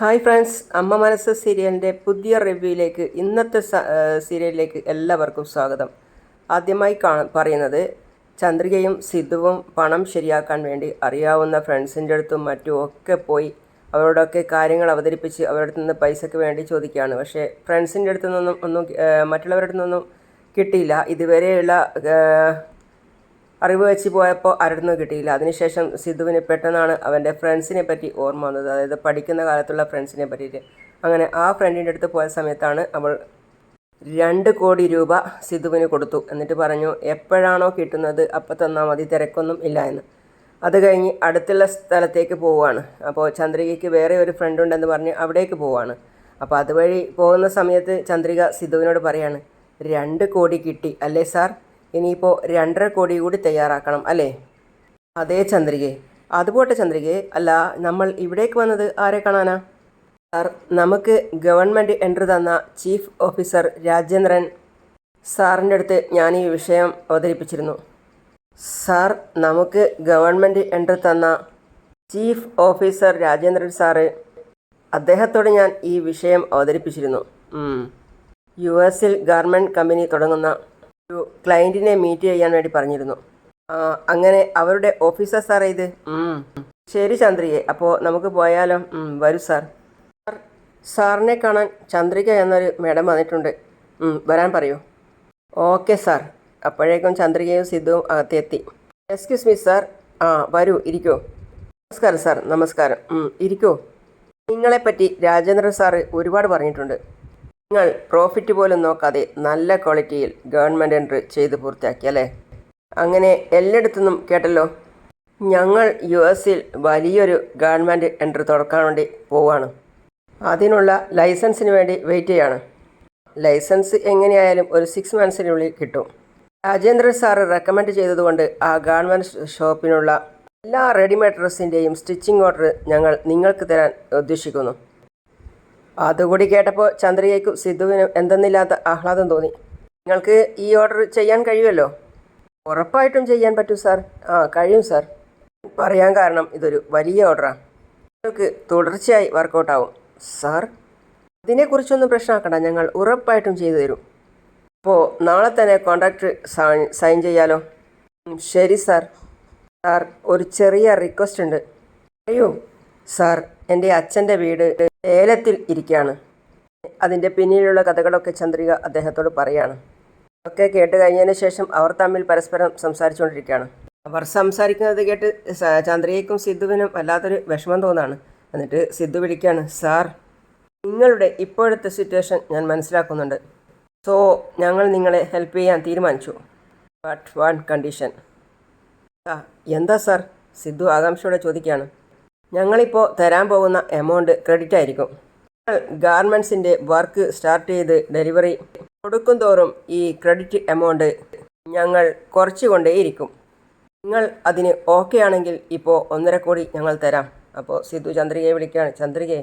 Hi friends അമ്മ മനസ്സ് സീരിയലിന്റെ പുതിയ റിവ്യൂയിലേക്ക് ഇന്നത്തെ സീരിയലിലേക്ക് എല്ലാവർക്കും സ്വാഗതം. ആദ്യമായി കാ പറയുന്നത് ചന്ദ്രികയും സിദ്ധുവും പണം ശരിയാക്കാൻ വേണ്ടി അറിയാവുന്ന ഫ്രണ്ട്സിന്റെ അടുത്തും മറ്റും ഒക്കെ പോയി അവരോടൊക്കെ കാര്യങ്ങൾ അവതരിപ്പിച്ച് അവരുടെ നിന്ന് പൈസയ്ക്ക് വേണ്ടി ചോദിക്കുകയാണ്. പക്ഷേ ഫ്രണ്ട്സിന്റെ അടുത്തു ഒന്നും മറ്റുള്ളവരുടെ നിന്നൊന്നും കിട്ടിയില്ല. ഇതുവരെയുള്ള അറിവ് വെച്ച് പോയപ്പോൾ ആരുടെ കിട്ടിയില്ല. അതിനുശേഷം സിദ്ധുവിന് പെട്ടെന്നാണ് അവന്റെ ഫ്രണ്ട്സിനെ പറ്റി ഓർമ്മ വന്നത്. അതായത് പഠിക്കുന്ന കാലത്തുള്ള ഫ്രണ്ട്സിനെ പറ്റിയിട്ട്. അങ്ങനെ ആ ഫ്രണ്ടിന്റെ അടുത്ത് പോയ സമയത്താണ് അവൾ രണ്ട് കോടി രൂപ സിദ്ധുവിന് കൊടുത്തു. എന്നിട്ട് പറഞ്ഞു എപ്പോഴാണോ കിട്ടുന്നത് അപ്പോൾ തന്നാൽ മതി തിരക്കൊന്നും ഇല്ല എന്ന്. അത് കഴിഞ്ഞ് അടുത്തുള്ള സ്ഥലത്തേക്ക് പോവുകയാണ്. അപ്പോൾ ചന്ദ്രികയ്ക്ക് വേറെ ഒരു ഫ്രണ്ട് ഉണ്ടെന്ന് പറഞ്ഞ് അവിടേക്ക് പോവുകയാണ്. അപ്പോൾ അതുവഴി പോകുന്ന സമയത്ത് ചന്ദ്രിക സിദ്ധുവിനോട് പറയാണ് രണ്ട് കോടി കിട്ടി അല്ലേ സാർ? ഇനിയിപ്പോൾ രണ്ടര കോടി കൂടി തയ്യാറാക്കണം അല്ലേ? അതേ ചന്ദ്രികയെ. അതുപോട്ടെ ചന്ദ്രികയെ. അല്ല നമ്മൾ ഇവിടേക്ക് വന്നത് ആരെ കാണാനാ? സാർ നമുക്ക് ഗവൺമെന്റ് എൻട്രി തന്ന ചീഫ് ഓഫീസർ രാജേന്ദ്രൻ സാറിന്റെ അടുത്ത് ഞാൻ ഈ വിഷയം അവതരിപ്പിച്ചിരുന്നു. സാർ നമുക്ക് ഗവൺമെന്റ് എൻട്രി തന്ന ചീഫ് ഓഫീസർ രാജേന്ദ്രൻ സാറ് അദ്ദേഹത്തോട് ഞാൻ ഈ വിഷയം അവതരിപ്പിച്ചിരുന്നു. യു എസിൽ ഗാർമെന്റ് കമ്പനി തുടങ്ങുന്ന ഒരു ക്ലയന്റിനെ മീറ്റ് ചെയ്യാൻ വേണ്ടി പറഞ്ഞിരുന്നു. അങ്ങനെ അവരുടെ ഓഫീസർ സാറേ ഇത് ശരി ചന്ദ്രിയെ അപ്പോൾ നമുക്ക് പോയാലോ? വരൂ സാർ സാർ സാറിനെ കാണാൻ ചന്ദ്രിക എന്നൊരു മേഡം വന്നിട്ടുണ്ട്. വരാൻ പറയൂ. ഓക്കെ സാർ അപ്പോഴേക്കും ചന്ദ്രികയും സിദ്ധുവും അകത്തെത്തി. എക്സ്ക്യൂസ് മീ സാർ ആ വരൂ ഇരിക്കൂ. നമസ്കാരം സാർ നമസ്കാരം. ഇരിക്കോ. നിങ്ങളെപ്പറ്റി രാജേന്ദ്രൻ സാറ് ഒരുപാട് പറഞ്ഞിട്ടുണ്ട്. നിങ്ങൾ പ്രോഫിറ്റ് പോലും നോക്കാതെ നല്ല ക്വാളിറ്റിയിൽ ഗവൺമെന്റ് എൻട്രി ചെയ്ത് പൂർത്തിയാക്കി അല്ലേ? അങ്ങനെ എല്ലായിടത്തുനിന്നും കേട്ടല്ലോ ഞങ്ങൾ യു എസിൽ വലിയൊരു ഗവൺമെന്റ് എൻട്രി തുറക്കാൻ വേണ്ടി പോവുകയാണ് അതിനുള്ള ലൈസൻസിന് വേണ്ടി വെയിറ്റ് ചെയ്യാണ്. ലൈസൻസ് എങ്ങനെയായാലും ഒരു സിക്സ് മന്ത്സിനുള്ളിൽ കിട്ടും. രാജേന്ദ്രൻ സാറ് റെക്കമെൻഡ് ചെയ്തതുകൊണ്ട് ആ ഗവൺമെന്റ് ഷോപ്പിനുള്ള എല്ലാ റെഡിമെയ്ഡ് ഡ്രസ്സിന്റെയും സ്റ്റിച്ചിങ് ഓർഡർ ഞങ്ങൾ നിങ്ങൾക്ക് തരാൻ ഉദ്ദേശിക്കുന്നു. അതുകൂടി കേട്ടപ്പോൾ ചന്ദ്രികയ്ക്കും സിദ്ധുവിനും എന്തെന്നില്ലാത്ത ആഹ്ലാദം തോന്നി. നിങ്ങൾക്ക് ഈ ഓർഡർ ചെയ്യാൻ കഴിയുമല്ലോ? ഉറപ്പായിട്ടും ചെയ്യാൻ പറ്റും സാർ. ആ കഴിയും സാർ. പറയാൻ കാരണം ഇതൊരു വലിയ ഓർഡറാണ് നിങ്ങൾക്ക് തുടർച്ചയായി വർക്കൗട്ട് ആവും സാർ ഇതിനെക്കുറിച്ചൊന്നും പ്രശ്നമാക്കണ്ട. ഞങ്ങൾ ഉറപ്പായിട്ടും ചെയ്തു തരും. അപ്പോൾ നാളെ തന്നെ കോൺട്രാക്ട് സൈൻ ചെയ്യാലോ? ശരി സാർ. സാർ ഒരു ചെറിയ റിക്വസ്റ്റ് ഉണ്ട്. അയ്യോ സാർ എന്റെ അച്ഛന്റെ വീട് ഏലത്തിൽ ഇരിക്കുകയാണ്. അതിന്റെ പിന്നിലുള്ള കഥകളൊക്കെ ചന്ദ്രിക അദ്ദേഹത്തോട് പറയാണ്. ഒക്കെ കേട്ട് കഴിഞ്ഞതിന് ശേഷം അവർ തമ്മിൽ പരസ്പരം സംസാരിച്ചുകൊണ്ടിരിക്കുകയാണ്. അവർ സംസാരിക്കുന്നത് കേട്ട് ചന്ദ്രികയ്ക്കും സിദ്ധുവിനും വല്ലാത്തൊരു വിഷമം തോന്നാണ്. എന്നിട്ട് സിദ്ധു വിളിക്കുകയാണ് സാർ നിങ്ങളുടെ ഇപ്പോഴത്തെ സിറ്റുവേഷൻ ഞാൻ മനസ്സിലാക്കുന്നുണ്ട്. സോ ഞങ്ങൾ നിങ്ങളെ ഹെൽപ്പ് ചെയ്യാൻ തീരുമാനിച്ചു. ബട്ട് വൺ കണ്ടീഷൻ എന്താ സാർ? സിദ്ധു ആകാംക്ഷയോടെ ചോദിക്കുകയാണ്. ഞങ്ങളിപ്പോൾ തരാൻ പോകുന്ന എമൗണ്ട് ക്രെഡിറ്റ് ആയിരിക്കും. ഞങ്ങൾ ഗാർമെൻസിന്റെ വർക്ക് സ്റ്റാർട്ട് ചെയ്ത് ഡെലിവറി കൊടുക്കും തോറും ഈ ക്രെഡിറ്റ് എമൗണ്ട് ഞങ്ങൾ കുറച്ചുകൊണ്ടേയിരിക്കും നിങ്ങൾ അതിന് ഓക്കെ ആണെങ്കിൽ ഇപ്പോൾ ഒന്നര കോടി ഞങ്ങൾ തരാം. അപ്പോൾ സിദ്ധു ചന്ദ്രികയെ വിളിക്കുകയാണ്. ചന്ദ്രികയെ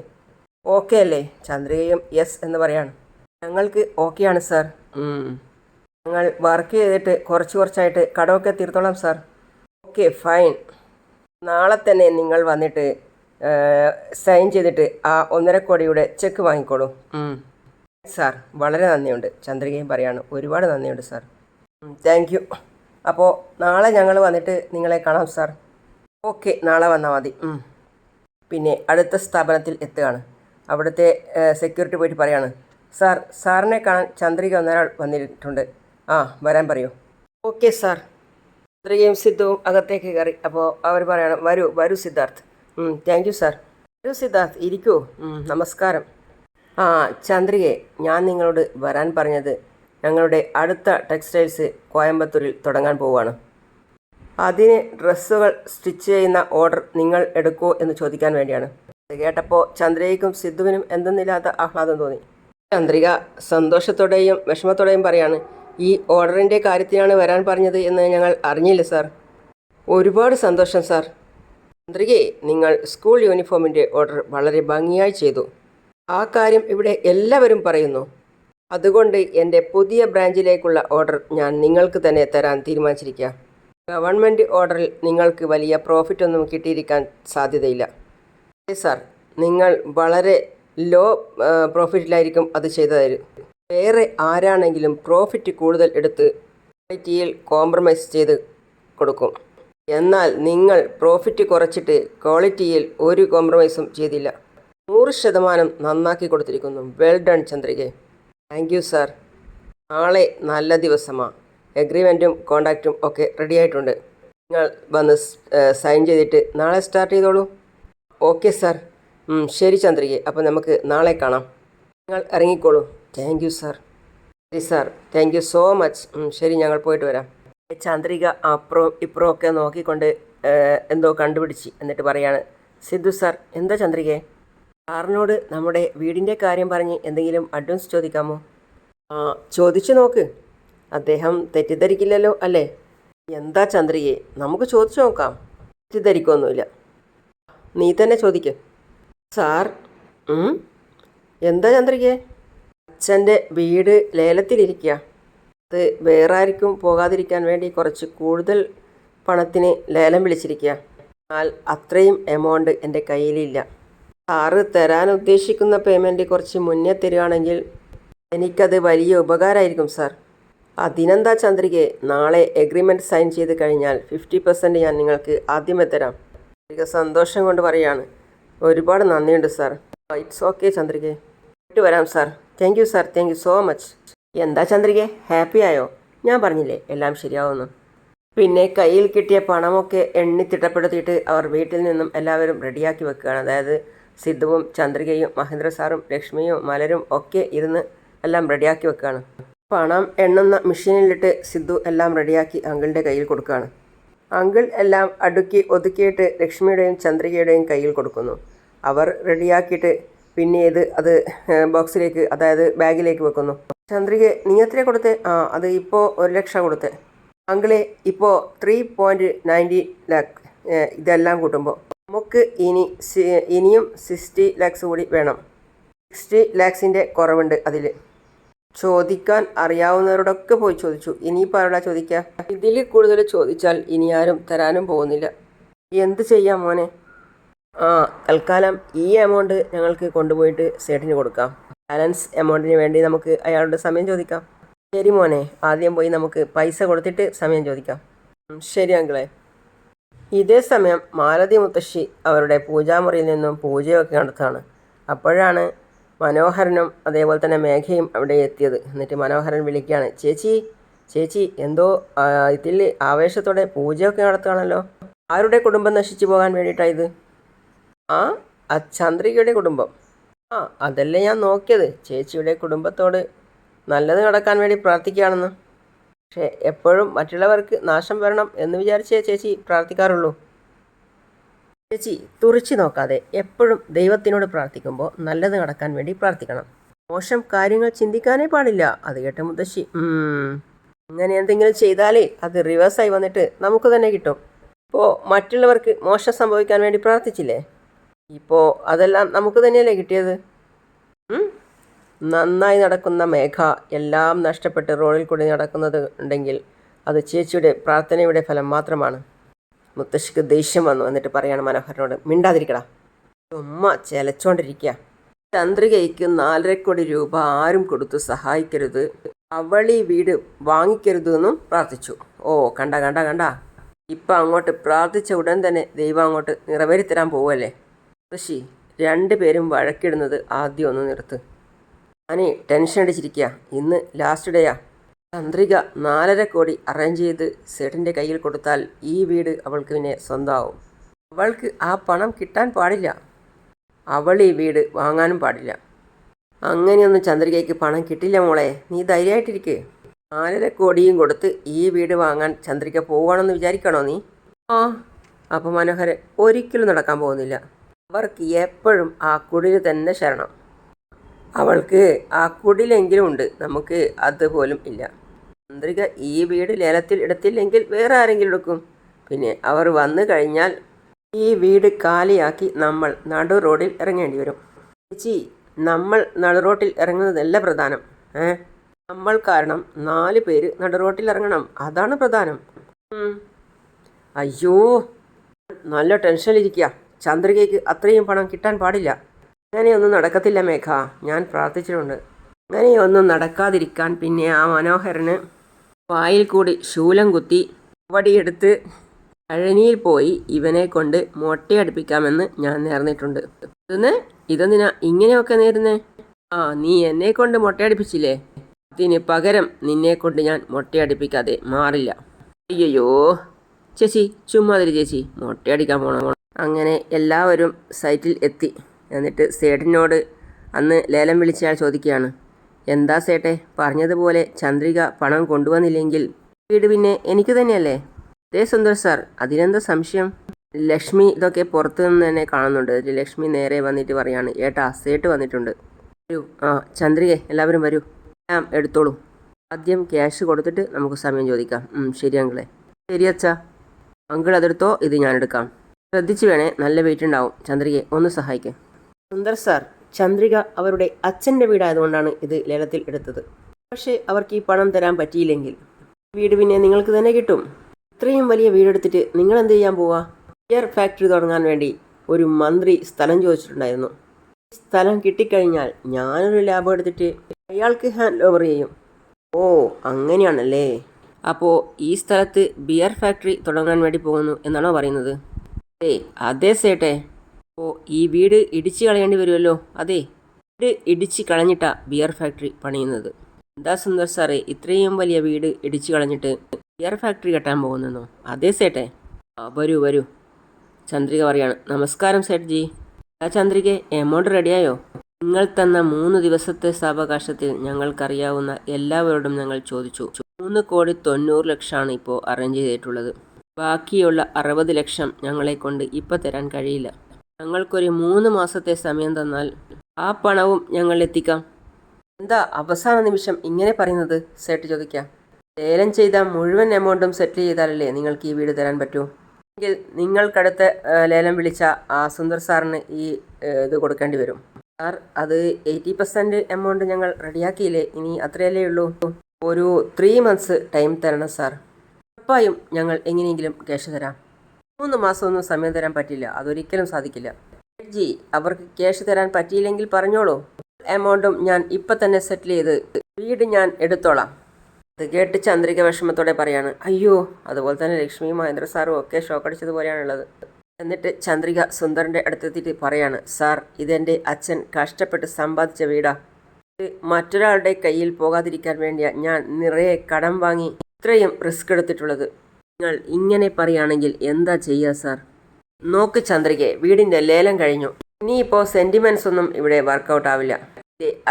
ഓക്കെ അല്ലേ? ചന്ദ്രികയും യെസ് എന്ന് പറയാണ്. ഞങ്ങൾക്ക് ഓക്കെയാണ് സാർ. ഞങ്ങൾ വർക്ക് ചെയ്തിട്ട് കുറച്ച് കുറച്ചായിട്ട് കടമൊക്കെ തീർത്തോളാം സാർ ഓക്കെ ഫൈൻ നാളെ തന്നെ നിങ്ങൾ വന്നിട്ട് സൈൻ ചെയ്തിട്ട് ആ ഒന്നര കോടിയുടെ ചെക്ക് വാങ്ങിക്കോളൂ. സാർ വളരെ നന്ദിയുണ്ട്. ചന്ദ്രികയും പറയാണ് ഒരുപാട് നന്ദിയുണ്ട് സാർ. താങ്ക് യു അപ്പോൾ നാളെ ഞങ്ങൾ വന്നിട്ട് നിങ്ങളെ കാണാം സാർ. ഓക്കെ നാളെ വന്നാൽ മതി. പിന്നെ അടുത്ത സ്ഥാപനത്തിൽ എത്തുകയാണ്. അവിടുത്തെ സെക്യൂരിറ്റി പോയിട്ട് പറയാണ് സാർ സാറിനെ കാണാൻ ചന്ദ്രിക ഒന്നൊരാൾ വന്നിട്ടുണ്ട്. ആ വരാൻ പറയൂ. Okay sir. ചന്ദ്രികയും സിദ്ധുവും അകത്തേക്ക് കയറി. അപ്പോൾ അവർ പറയണം വരൂ വരൂ സിദ്ധാർത്ഥ്. താങ്ക് യു സാർ വരൂ സിദ്ധാർത്ഥ് ഇരിക്കൂ. നമസ്കാരം. ആ ചന്ദ്രികയെ ഞാൻ നിങ്ങളോട് വരാൻ പറഞ്ഞത് ഞങ്ങളുടെ അടുത്ത ടെക്സ്റ്റൈൽസ് കോയമ്പത്തൂരിൽ തുടങ്ങാൻ പോവുകയാണ്. അതിന് ഡ്രസ്സുകൾ സ്റ്റിച്ച് ചെയ്യുന്ന ഓർഡർ നിങ്ങൾ എടുക്കുമോ എന്ന് ചോദിക്കാൻ വേണ്ടിയാണ്. കേട്ടപ്പോൾ ചന്ദ്രികയ്ക്കും സിദ്ധുവിനും എന്തെന്നില്ലാത്ത ആഹ്ലാദം തോന്നി. ചന്ദ്രിക സന്തോഷത്തോടെയും വിഷമത്തോടെയും പറയാണ് ഈ ഓർഡറിന്റെ കാര്യത്തിനാണ് വരാൻ പറഞ്ഞത് എന്ന് ഞങ്ങൾ അറിഞ്ഞില്ല സാർ. ഒരുപാട് സന്തോഷം സാർ. ചന്ദ്രികയെ നിങ്ങൾ സ്കൂൾ യൂണിഫോമിന്റെ ഓർഡർ വളരെ ഭംഗിയായി ചെയ്തു. ആ കാര്യം ഇവിടെ എല്ലാവരും പറയുന്നു. അതുകൊണ്ട് എന്റെ പുതിയ ബ്രാഞ്ചിലേക്കുള്ള ഓർഡർ ഞാൻ നിങ്ങൾക്ക് തന്നെ തരാൻ തീരുമാനിച്ചിരിക്കുക ഗവൺമെന്റ് ഓർഡറിൽ നിങ്ങൾക്ക് വലിയ പ്രോഫിറ്റ് ഒന്നും കിട്ടിയിരിക്കാൻ സാധ്യതയില്ല. സാർ. നിങ്ങൾ വളരെ ലോ പ്രോഫിറ്റിലായിരിക്കും അത് ചെയ്തത്. വേറെ ആരാണെങ്കിലും പ്രോഫിറ്റ് കൂടുതൽ എടുത്ത് ക്വാളിറ്റിയിൽ കോംപ്രമൈസ് ചെയ്ത് കൊടുക്കും. എന്നാൽ നിങ്ങൾ പ്രോഫിറ്റ് കുറച്ചിട്ട് ക്വാളിറ്റിയിൽ ഒരു കോംപ്രമൈസും ചെയ്തില്ല. നൂറ് ശതമാനം നന്നാക്കി കൊടുത്തിരിക്കുന്നു. വെൽ ഡൺ ചന്ദ്രികെ. താങ്ക് യു സാർ നാളെ നല്ല ദിവസമാണ് എഗ്രിമെന്റും കോണ്ടാക്റ്റും ഒക്കെ റെഡി ആയിട്ടുണ്ട്. നിങ്ങൾ വന്ന് സൈൻ ചെയ്തിട്ട് നാളെ സ്റ്റാർട്ട് ചെയ്തോളൂ. ഓക്കെ സാർ ശരി ചന്ദ്രികെ. അപ്പോൾ നമുക്ക് നാളെ കാണാം. നിങ്ങൾ ഇറങ്ങിക്കോളൂ. താങ്ക് യു സാർ ശരി sir thank you so much ശരി ഞങ്ങൾ പോയിട്ട് വരാം. ചന്ദ്രിക അപ്രോ ഇപ്രോ ഒക്കെ നോക്കിക്കൊണ്ട് എന്തോ കണ്ടുപിടിച്ച് എന്നിട്ട് പറയാണ് സിദ്ധു സാർ എന്താ ചന്ദ്രികയെ സാറിനോട് നമ്മുടെ വീടിന്റെ കാര്യം പറഞ്ഞ് എന്തെങ്കിലും അഡ്വാൻസ് ചോദിക്കാമോ? ചോദിച്ചു നോക്ക്. അദ്ദേഹം തെറ്റിദ്ധരിക്കില്ലല്ലോ അല്ലേ? എന്താ ചന്ദ്രികയെ നമുക്ക് ചോദിച്ചു നോക്കാം. തെറ്റിദ്ധരിക്കൊന്നുമില്ല. നീ തന്നെ ചോദിക്ക്. സാർ? എന്താ ചന്ദ്രികയെ അച്ഛന്റെ വീട് ലേലത്തിലിരിക്കുക അത് വേറെ ആർക്കും പോകാതിരിക്കാൻ വേണ്ടി കുറച്ച് കൂടുതൽ പണത്തിന് ലേലം വിളിച്ചിരിക്കുക എന്നാൽ അത്രയും എമൗണ്ട് എന്റെ കയ്യിലില്ല. സാറ് തരാൻ ഉദ്ദേശിക്കുന്ന പേയ്മെന്റ് കുറച്ച് മുന്നേ തരികയാണെങ്കിൽ എനിക്കത് വലിയ ഉപകാരമായിരിക്കും സാർ അതിനെന്താ ചന്ദ്രികെ നാളെ എഗ്രിമെന്റ് സൈൻ ചെയ്ത് കഴിഞ്ഞാൽ ഫിഫ്റ്റി പെർസെന്റ് ഞാൻ നിങ്ങൾക്ക് ആദ്യമേ തരാം. ചന്ദ്രിക സന്തോഷം കൊണ്ട് പറയാണ്. ഒരുപാട് നന്ദിയുണ്ട് സാർ ഇറ്റ്സ് ഓക്കെ ചന്ദ്രികെ. പോയിട്ട് വരാം sir thank you sir thank you so much എന്താ ചന്ദ്രികെ? ഹാപ്പി ആയോ? ഞാൻ പറഞ്ഞില്ലേ എല്ലാം ശരിയാവുന്നു. പിന്നെ കയ്യിൽ കിട്ടിയ പണമൊക്കെ എണ്ണി തിട്ടപ്പെടുത്തിയിട്ട് അവർ വീട്ടിൽ നിന്നും എല്ലാവരും റെഡിയാക്കി വെക്കുകയാണ്. അതായത് സിദ്ധുവും ചന്ദ്രികയും മഹേന്ദ്ര സാറും ലക്ഷ്മിയും മലരും ഒക്കെ ഇരുന്ന് എല്ലാം റെഡിയാക്കി വെക്കുകയാണ്. പണം എണ്ണുന്ന മെഷീനിലിട്ട് സിദ്ധു എല്ലാം റെഡിയാക്കി അങ്കിളിന്റെ കയ്യിൽ കൊടുക്കുകയാണ്. അങ്കിൾ എല്ലാം അടുക്കി ഒതുക്കിയിട്ട് ലക്ഷ്മിയുടെയും ചന്ദ്രികയുടെയും കയ്യിൽ കൊടുക്കുന്നു. അവർ റെഡിയാക്കിയിട്ട് പിന്നീട് അത് ബോക്സിലേക്ക് അതായത് ബാഗിലേക്ക് വെക്കുന്നു. ചന്ദ്രിക നീ എത്ര കൊടുത്തേ? ആ അത് ഇപ്പോൾ ഒരു ലക്ഷം കൊടുത്തേ. അങ്കിളെ ഇപ്പോൾ ത്രീ പോയിന്റ് നയന്റി ലാക്ക് ഇതെല്ലാം കൂട്ടുമ്പോൾ നമുക്ക് ഇനി ഇനിയും സിക്സ്റ്റി ലാക്സ് കൂടി വേണം. സിക്സ്റ്റി ലാക്സിന്റെ കുറവുണ്ട് അതിൽ ചോദിക്കാൻ അറിയാവുന്നവരോടൊക്കെ പോയി ചോദിച്ചു. ഇനിയിപ്പോൾ ആരോടാ ചോദിക്കുക ഇതിൽ കൂടുതൽ ചോദിച്ചാൽ ഇനി ആരും തരാനും പോകുന്നില്ല. എന്ത് ചെയ്യാം മോനെ? തൽക്കാലം ഈ എമൗണ്ട് ഞങ്ങൾക്ക് കൊണ്ടുപോയിട്ട് സേട്ടിന് കൊടുക്കാം. ബാലൻസ് എമൗണ്ടിന് വേണ്ടി നമുക്ക് അയാളുടെ സമയം ചോദിക്കാം. ശരി മോനെ ആദ്യം പോയി നമുക്ക് പൈസ കൊടുത്തിട്ട് സമയം ചോദിക്കാം. ശരി അങ്കിളെ. ഇതേ സമയം മാലതി മുത്തശ്ശി അവരുടെ പൂജാമുറിയിൽ നിന്നും പൂജയൊക്കെ നടത്താണ്. അപ്പോഴാണ് മനോഹരനും അതേപോലെ തന്നെ മേഘയും അവിടെ എത്തിയത്. എന്നിട്ട് മനോഹരൻ വിളിക്കുകയാണ് ചേച്ചി ചേച്ചി എന്തോ ഇതിൽ ആവേശത്തോടെ പൂജയൊക്കെ നടത്തുകയാണല്ലോ. ആരുടെ കുടുംബം നശിച്ചു പോകാൻ വേണ്ടിയിട്ടാണ് ഇത്? ആ ചന്ദ്രികയുടെ കുടുംബം. ആ അതല്ലേ ഞാൻ നോക്കിയത്. ചേച്ചിയുടെ കുടുംബത്തോട് നല്ലത് നടക്കാൻ വേണ്ടി പ്രാർത്ഥിക്കുകയാണെന്ന്. പക്ഷേ എപ്പോഴും മറ്റുള്ളവർക്ക് നാശം വരണം എന്ന് വിചാരിച്ചേ ചേച്ചി പ്രാർത്ഥിക്കാറുള്ളൂ. ചേച്ചി തുറിച്ചു നോക്കാതെ എപ്പോഴും ദൈവത്തിനോട് പ്രാർത്ഥിക്കുമ്പോൾ നല്ലത് നടക്കാൻ വേണ്ടി പ്രാർത്ഥിക്കണം. മോശം കാര്യങ്ങൾ ചിന്തിക്കാനേ പാടില്ല. അത് കേട്ട മുത്തശ്ശി അങ്ങനെ എന്തെങ്കിലും ചെയ്താലേ അത് റിവേഴ്സായി വന്നിട്ട് നമുക്ക് തന്നെ കിട്ടും. ഇപ്പോൾ മറ്റുള്ളവർക്ക് മോശം സംഭവിക്കാൻ വേണ്ടി പ്രാർത്ഥിച്ചില്ലേ? ഇപ്പോൾ അതെല്ലാം നമുക്ക് തന്നെയല്ലേ കിട്ടിയത്? നന്നായി നടക്കുന്ന മേഘ എല്ലാം നഷ്ടപ്പെട്ട് റോഡിൽ കൂടി നടക്കുന്നത് ഉണ്ടെങ്കിൽ അത് ചേച്ചിയുടെ പ്രാർത്ഥനയുടെ ഫലം മാത്രമാണ്. മുത്തശ്ശിക്ക് ദേഷ്യം വന്നു എന്നിട്ട് പറയാണ് മനോഹരനോട് മിണ്ടാതിരിക്കടാ. ചുമ്മ ചെലച്ചോണ്ടിരിക്കുക ചന്ദ്രികയ്ക്ക് നാലര കോടി രൂപ ആരും കൊടുത്തു സഹായിക്കരുത്. അവളി വീട് വാങ്ങിക്കരുത് എന്നും പ്രാർത്ഥിച്ചു. ഓ കണ്ട കണ്ട കണ്ട. ഇപ്പം അങ്ങോട്ട് പ്രാർത്ഥിച്ച ഉടൻ തന്നെ ദൈവം അങ്ങോട്ട് നിറവേറ്റിത്തരാൻ പോവല്ലേ? മുത്തശ്ശി രണ്ടുപേരും വഴക്കിടുന്നത് ആദ്യം ഒന്ന് നിർത്ത്. ഞാനേ ടെൻഷൻ അടിച്ചിരിക്കുക ഇന്ന് ലാസ്റ്റ് ഡേയാ ചന്ദ്രിക നാലര കോടി അറേഞ്ച് ചെയ്ത് സേട്ടിന്റെ കയ്യിൽ കൊടുത്താൽ ഈ വീട് അവൾക്ക് പിന്നെ സ്വന്തമാവും അവൾക്ക് ആ പണം കിട്ടാൻ പാടില്ല. അവൾ ഈ വീട് വാങ്ങാനും പാടില്ല. അങ്ങനെയൊന്നും ചന്ദ്രികയ്ക്ക് പണം കിട്ടില്ല മോളെ. നീ ധൈര്യമായിട്ടിരിക്കേ. നാലര കോടിയും കൊടുത്ത് ഈ വീട് വാങ്ങാൻ ചന്ദ്രിക പോവുകയാണെന്ന് വിചാരിക്കണോ നീ? ആ അപ്പം മനോഹരൻ ഒരിക്കലും നടക്കാൻ പോകുന്നില്ല. അവർക്ക് എപ്പോഴും ആ കുടിൽ തന്നെ ശരണം. അവൾക്ക് ആ കുടിലെങ്കിലും ഉണ്ട്. നമുക്ക് അതുപോലും ഇല്ല. ചന്ദ്രിക ഈ വീട് ലേലത്തിൽ എടുത്തില്ലെങ്കിൽ വേറെ ആരെങ്കിലും എടുക്കും. പിന്നെ അവർ വന്നു കഴിഞ്ഞാൽ ഈ വീട് കാലിയാക്കി നമ്മൾ നടു റോഡിൽ ഇറങ്ങേണ്ടി വരും. ചേച്ചി നമ്മൾ നടു റോട്ടിൽ ഇറങ്ങുന്നതല്ല പ്രധാനം. ഏ? നമ്മൾ കാരണം നാല് പേര് നടു റോട്ടിൽ ഇറങ്ങണം. അതാണ് പ്രധാനം. അയ്യോ നല്ല ടെൻഷനിലിരിക്കുക ചന്ദ്രികയ്ക്ക് അത്രയും പണം കിട്ടാൻ പാടില്ല. അങ്ങനെയൊന്നും നടക്കത്തില്ല മേഘ. ഞാൻ പ്രാർത്ഥിച്ചിട്ടുണ്ട്. അങ്ങനെയൊന്നും നടക്കാതിരിക്കാൻ പിന്നെ ആ മനോഹരന് വായിൽ കൂടി ശൂലം കുത്തി വടിയെടുത്ത് കഴനിയിൽ പോയി ഇവനെ കൊണ്ട് മുട്ടയടുപ്പിക്കാമെന്ന് ഞാൻ നേർന്നിട്ടുണ്ട്. ഇതെന്ന് ഇതെന്തിനാ? ഇങ്ങനെയൊക്കെ നേരുന്നേ? ആ നീ എന്നെ കൊണ്ട് മുട്ടയടുപ്പിച്ചില്ലേ? അതിന് പകരം നിന്നെ കൊണ്ട് ഞാൻ മുട്ടയടുപ്പിക്കാതെ മാറില്ല. അയ്യോ ചേച്ചി ചുമ്മാതിരി ചേച്ചി. മൊട്ടയടിക്കാൻ പോണം? അങ്ങനെ എല്ലാവരും സൈറ്റിൽ എത്തി. എന്നിട്ട് സേഠനോട് അന്ന് ലേലം വിളിച്ചയാൾ ചോദിക്കുകയാണ് എന്താ സേട്ടെ പറഞ്ഞതുപോലെ ചന്ദ്രിക പണം കൊണ്ടുവന്നില്ലെങ്കിൽ വീട് പിന്നെ എനിക്ക് തന്നെയല്ലേ? അതേ സുന്ദർ സാർ അതിനെന്താ സംശയം? ലക്ഷ്മി ഇതൊക്കെ പുറത്തു നിന്ന് തന്നെ കാണുന്നുണ്ട്. ലക്ഷ്മി നേരെ വന്നിട്ട് പറയാണ് ഏട്ടാ സേട്ട് വന്നിട്ടുണ്ട്. വരൂ. ആ ചന്ദ്രികെ എല്ലാവരും വരൂ. എല്ലാം എടുത്തോളൂ. ആദ്യം ക്യാഷ് കൊടുത്തിട്ട് നമുക്ക് സമയം ചോദിക്കാം. ശരി അങ്കിളെ. ശരി അച്ഛാ. അങ്കിൾ അതെടുത്തോ? ഇത് ഞാൻ എടുക്കാം. ശ്രദ്ധിച്ചു വേണേ നല്ല വെയിറ്റ് ഉണ്ടാവും. ചന്ദ്രികയെ ഒന്ന് സഹായിക്കാം. സുന്ദർ സാർ ചന്ദ്രിക അവരുടെ അച്ഛന്റെ വീടായതുകൊണ്ടാണ് ഇത് ലേലത്തിൽ എടുത്തത്. പക്ഷേ അവർക്ക് ഈ പണം തരാൻ പറ്റിയില്ലെങ്കിൽ വീട് പിന്നെ നിങ്ങൾക്ക് തന്നെ കിട്ടും. ഇത്രയും വലിയ വീടെടുത്തിട്ട് നിങ്ങൾ എന്ത് ചെയ്യാൻ പോവാ? ബിയർ ഫാക്ടറി തുടങ്ങാൻ വേണ്ടി ഒരു മന്ത്രി സ്ഥലം ചോദിച്ചിട്ടുണ്ടായിരുന്നു. സ്ഥലം കിട്ടിക്കഴിഞ്ഞാൽ ഞാനൊരു ലാഭം എടുത്തിട്ട് അയാൾക്ക് ഹാൻഡ് ഓവർ ചെയ്യും. ഓ അങ്ങനെയാണല്ലേ? അപ്പോൾ ഈ സ്ഥലത്ത് ബിയർ ഫാക്ടറി തുടങ്ങാൻ വേണ്ടി പോകുന്നു എന്നാണോ പറയുന്നത്? അതെ അതേ സേട്ടെ. ഓ ഈ വീട് ഇടിച്ചു കളയേണ്ടി വരുമല്ലോ. അതെ വീട് ഇടിച്ചു കളഞ്ഞിട്ടാ ബിയർ ഫാക്ടറി പണിയുന്നത്. എന്താ സുന്ദർ സാറേ ഇത്രയും വലിയ വീട് ഇടിച്ചു കളഞ്ഞിട്ട് ബിയർ ഫാക്ടറി കെട്ടാൻ പോകുന്നെന്നോ? അതേ സേട്ടെ. ആ വരൂ വരൂ. ചന്ദ്രിക പറയാണ്. നമസ്കാരം സേട്ട് ജി ആ ചന്ദ്രിക എമൗണ്ട് റെഡിയായോ? നിങ്ങൾ തന്ന മൂന്ന് ദിവസത്തെ സാവകാശത്തിൽ ഞങ്ങൾക്കറിയാവുന്ന എല്ലാവരോടും ഞങ്ങൾ ചോദിച്ചു. മൂന്ന് കോടി തൊണ്ണൂറ് ലക്ഷമാണ് ഇപ്പോൾ അറേഞ്ച് ചെയ്തിട്ടുള്ളത്. ബാക്കിയുള്ള അറുപത് ലക്ഷം ഞങ്ങളെ കൊണ്ട് ഇപ്പം തരാൻ കഴിയില്ല. ഞങ്ങൾക്കൊരു മൂന്ന് മാസത്തെ സമയം തന്നാൽ ആ പണവും ഞങ്ങൾ എത്തിക്കാം. എന്താ അവസാന നിമിഷം ഇങ്ങനെ പറയുന്നത്? സെറ്റ് ചോദിക്കാം. ലേലം ചെയ്ത മുഴുവൻ എമൗണ്ടും സെറ്റിൽ ചെയ്താലല്ലേ നിങ്ങൾക്ക് ഈ വീട് തരാൻ പറ്റൂ? എങ്കിൽ നിങ്ങൾക്കടുത്ത് ലേലം വിളിച്ച ആ സുന്ദർ സാറിന് ഈ ഇത് കൊടുക്കേണ്ടി വരും. സാർ അത് എയ്റ്റി പെർസെന്റ് എമൗണ്ട് ഞങ്ങൾ റെഡിയാക്കിയില്ലേ? ഇനി അത്രയല്ലേ ഉള്ളൂ. ഒരു ത്രീ മന്ത്സ് ടൈം തരണം സാർ. ഉറപ്പായും ഞങ്ങൾ എങ്ങനെയെങ്കിലും ക്യാഷ് തരാം. മൂന്ന് മാസമൊന്നും സമയം തരാൻ പറ്റില്ല. അതൊരിക്കലും സാധിക്കില്ല. ജി അവർക്ക് ക്യാഷ് തരാൻ പറ്റിയില്ലെങ്കിൽ പറഞ്ഞോളൂ. എമൗണ്ടും ഞാൻ ഇപ്പം തന്നെ സെറ്റിൽ ചെയ്ത് വീട് ഞാൻ എടുത്തോളാം. അത് കേട്ട് ചന്ദ്രിക വിഷമത്തോടെ പറയാണ് അയ്യോ അതുപോലെ തന്നെ ലക്ഷ്മി മഹേന്ദ്ര സാറും ഒക്കെ ഷോക്കടിച്ചതുപോലെയാണുള്ളത് എന്നിട്ട് ചന്ദ്രിക സുന്ദറിന്റെ അടുത്തെത്തിയിട്ട് പറയാണ് സാർ ഇതെന്റെ അച്ഛൻ കഷ്ടപ്പെട്ട് സമ്പാദിച്ച വീടാ. മറ്റൊരാളുടെ കയ്യിൽ പോകാതിരിക്കാൻ വേണ്ടിയാ ഞാൻ നിറയെ കടം വാങ്ങി ഇത്രയും റിസ്ക് എടുത്തിട്ടുള്ളത്. നിങ്ങൾ ഇങ്ങനെ പറയുകയാണെങ്കിൽ എന്താ ചെയ്യുക സാർ? നോക്ക് ചന്ദ്രികെ വീടിന്റെ ലേലം കഴിഞ്ഞു. ഇനിയിപ്പോൾ സെന്റിമെന്റ്സ് ഒന്നും ഇവിടെ വർക്കൗട്ട് ആവില്ല.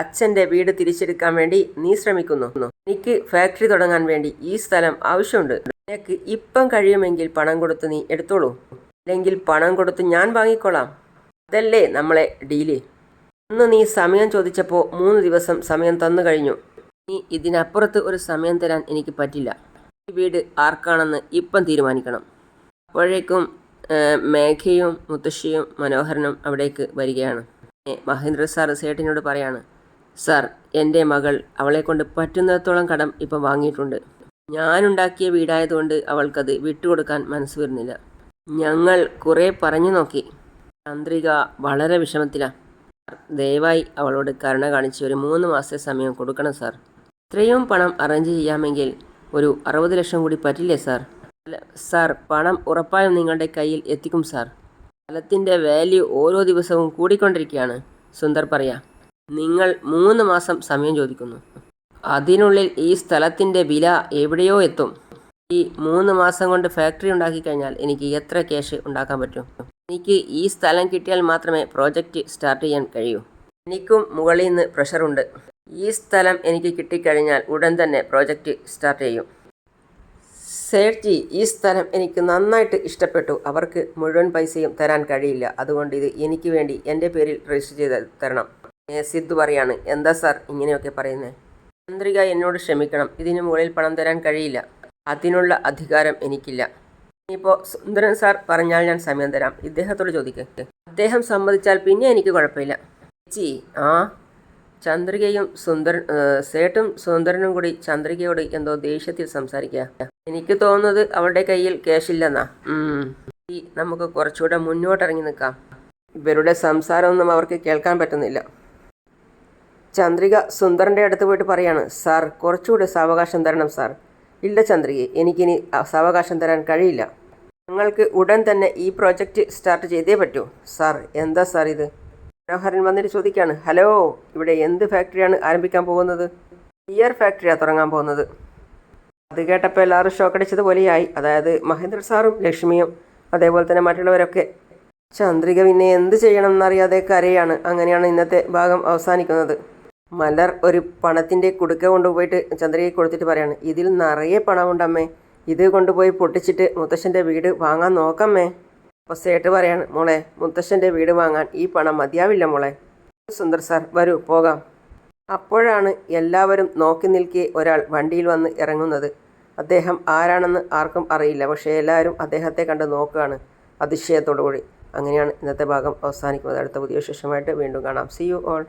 അച്ഛന്റെ വീട് തിരിച്ചെടുക്കാൻ വേണ്ടി നീ ശ്രമിക്കുന്നു. എനിക്ക് ഫാക്ടറി തുടങ്ങാൻ വേണ്ടി ഈ സ്ഥലം ആവശ്യമുണ്ട്. നിനക്ക് ഇപ്പം കഴിയുമെങ്കിൽ പണം കൊടുത്ത് നീ എടുത്തോളൂ. അല്ലെങ്കിൽ പണം കൊടുത്ത് ഞാൻ വാങ്ങിക്കോളാം. അതല്ലേ നമ്മളെ ഡീൽ ഇന്ന് നീ സമയം ചോദിച്ചപ്പോൾ മൂന്ന് ദിവസം സമയം തന്നു കഴിഞ്ഞു. നീ ഇതിനപ്പുറത്ത് ഒരു സമയം തരാൻ എനിക്ക് പറ്റില്ല. ഈ വീട് ആർക്കാണെന്ന് ഇപ്പം തീരുമാനിക്കണം. അപ്പോഴേക്കും മേഘയും മുത്തശ്ശിയും മനോഹരനും അവിടേക്ക് വരികയാണ്. മഹേന്ദ്ര സാർ സേട്ടിനോട് പറയാണ് സാർ എന്റെ മകൾ അവളെ കൊണ്ട് പറ്റുന്നിടത്തോളം കടം ഇപ്പം വാങ്ങിയിട്ടുണ്ട്. ഞാനുണ്ടാക്കിയ വീടായതുകൊണ്ട് അവൾക്കത് വിട്ടുകൊടുക്കാൻ മനസ്സ് വരുന്നില്ല. ഞങ്ങൾ കുറേ പറഞ്ഞു നോക്കി. ചന്ദ്രിക വളരെ വിഷമത്തിലാണ് ദയവായി അവളോട് കരുണ കാണിച്ച് ഒരു മൂന്ന് മാസത്തെ സമയം കൊടുക്കണം സാർ. ഇത്രയും പണം അറേഞ്ച് ചെയ്യാമെങ്കിൽ ഒരു അറുപത് ലക്ഷം കൂടി പറ്റില്ലേ സാർ? സാർ പണം ഉറപ്പായും നിങ്ങളുടെ കയ്യിൽ എത്തിക്കും സാർ. സ്ഥലത്തിന്റെ വാല്യൂ ഓരോ ദിവസവും കൂടിക്കൊണ്ടിരിക്കുകയാണ് സുന്ദർ പറയാ. നിങ്ങൾ മൂന്ന് മാസം സമയം ചോദിക്കുന്നു. അതിനുള്ളിൽ ഈ സ്ഥലത്തിന്റെ വില എവിടെയോ എത്തും. ഈ മൂന്ന് മാസം കൊണ്ട് ഫാക്ടറി ഉണ്ടാക്കി കഴിഞ്ഞാൽ എനിക്ക് എത്ര ക്യാഷ് ഉണ്ടാക്കാൻ പറ്റും? എനിക്ക് ഈ സ്ഥലം കിട്ടിയാൽ മാത്രമേ പ്രോജക്റ്റ് സ്റ്റാർട്ട് ചെയ്യാൻ കഴിയൂ. എനിക്കും മുകളിൽ നിന്ന് പ്രഷറുണ്ട് ഈ സ്ഥലം എനിക്ക് കിട്ടിക്കഴിഞ്ഞാൽ ഉടൻ തന്നെ പ്രോജക്റ്റ് സ്റ്റാർട്ട് ചെയ്യും. സേഠ്ജി ഈ സ്ഥലം എനിക്ക് നന്നായിട്ട് ഇഷ്ടപ്പെട്ടു. അവർക്ക് മുഴുവൻ പൈസയും തരാൻ കഴിയില്ല. അതുകൊണ്ട് ഇത് എനിക്ക് വേണ്ടി എന്റെ പേരിൽ രജിസ്റ്റർ ചെയ്ത് തരണം. സിദ്ധു പറയാണ് എന്താ സാർ ഇങ്ങനെയൊക്കെ പറയുന്നത് ചന്ദ്രിക എന്നോട് ക്ഷമിക്കണം. ഇതിന് മുകളിൽ പണം തരാൻ കഴിയില്ല. അതിനുള്ള അധികാരം എനിക്കില്ല. ഇനിയിപ്പോൾ സുന്ദരൻ സാർ പറഞ്ഞാൽ ഞാൻ സമയം തരാം. ഇദ്ദേഹത്തോട് ചോദിക്കട്ടെ അദ്ദേഹം സമ്മതിച്ചാൽ പിന്നെ എനിക്ക് കുഴപ്പമില്ല. ചേച്ചി ആ ചന്ദ്രികയും സുന്ദരൻ സേട്ടും സുന്ദരനും കൂടി ചന്ദ്രികയോട് എന്തോ ദേഷ്യത്തിൽ സംസാരിക്കുക. എനിക്ക് തോന്നുന്നത് അവളുടെ കയ്യിൽ. ഈ നമുക്ക് കുറച്ചുകൂടെ മുന്നോട്ടിറങ്ങി നിൽക്കാം. ഇവരുടെ സംസാരമൊന്നും അവർക്ക് കേൾക്കാൻ പറ്റുന്നില്ല. ചന്ദ്രിക സുന്ദരന്റെ അടുത്ത് പോയിട്ട് പറയാണ് സാർ കുറച്ചുകൂടെ സാവകാശം തരണം സാർ. ഇല്ല ചന്ദ്രികയെ എനിക്കിനി സാവകാശം തരാൻ കഴിയില്ല. ഞങ്ങൾക്ക് ഉടൻ തന്നെ ഈ പ്രോജക്റ്റ് സ്റ്റാർട്ട് ചെയ്തേ പറ്റൂ. സാർ എന്താ സാർ ഇത്? മനോഹരൻ വന്നിട്ട് ചോദിക്കുകയാണ് ഹലോ ഇവിടെ എന്ത് ഫാക്ടറിയാണ് ആരംഭിക്കാൻ പോകുന്നത്? ബിയർ ഫാക്ടറിയാണ് തുടങ്ങാൻ പോകുന്നത്. അത് കേട്ടപ്പോൾ എല്ലാവരും ഷോക്കടിച്ചതുപോലെയായി അതായത് മഹേന്ദ്ര സാറും ലക്ഷ്മിയും അതേപോലെ തന്നെ മറ്റുള്ളവരൊക്കെ ചന്ദ്രിക പിന്നെ എന്ത് ചെയ്യണം എന്നറിയാതെ കരയാണ്. അങ്ങനെയാണ് ഇന്നത്തെ ഭാഗം അവസാനിക്കുന്നത്. മലർ ഒരു പണത്തിന്റെ കുടുക്ക കൊണ്ടുപോയിട്ട് ചന്ദ്രികയെ കൊടുത്തിട്ട് പറയാണ് ഇതിൽ നിറയെ പണമുണ്ടമ്മേ. ഇത് കൊണ്ടുപോയി പൊട്ടിച്ചിട്ട് മുത്തശ്ശന്റെ വീട് വാങ്ങാൻ നോക്കമ്മേ. അപ്പോൾ പറയാണ് മോളെ മുത്തശ്ശന്റെ വീട് വാങ്ങാൻ ഈ പണം മതിയാവില്ല മോളെ. സുന്ദർ സാർ വരൂ പോകാം. അപ്പോഴാണ് എല്ലാവരും നോക്കി നിൽക്കെ ഒരാൾ വണ്ടിയിൽ വന്ന് ഇറങ്ങുന്നത്. അദ്ദേഹം ആരാണെന്ന് ആർക്കും അറിയില്ല പക്ഷേ എല്ലാവരും അദ്ദേഹത്തെ കണ്ട് നോക്കുകയാണ് അതിശയത്തോടു കൂടി അങ്ങനെയാണ് ഇന്നത്തെ ഭാഗം അവസാനിക്കുന്നത്. അടുത്ത പുതിയ വിശേഷമായിട്ട് വീണ്ടും കാണാം. C you all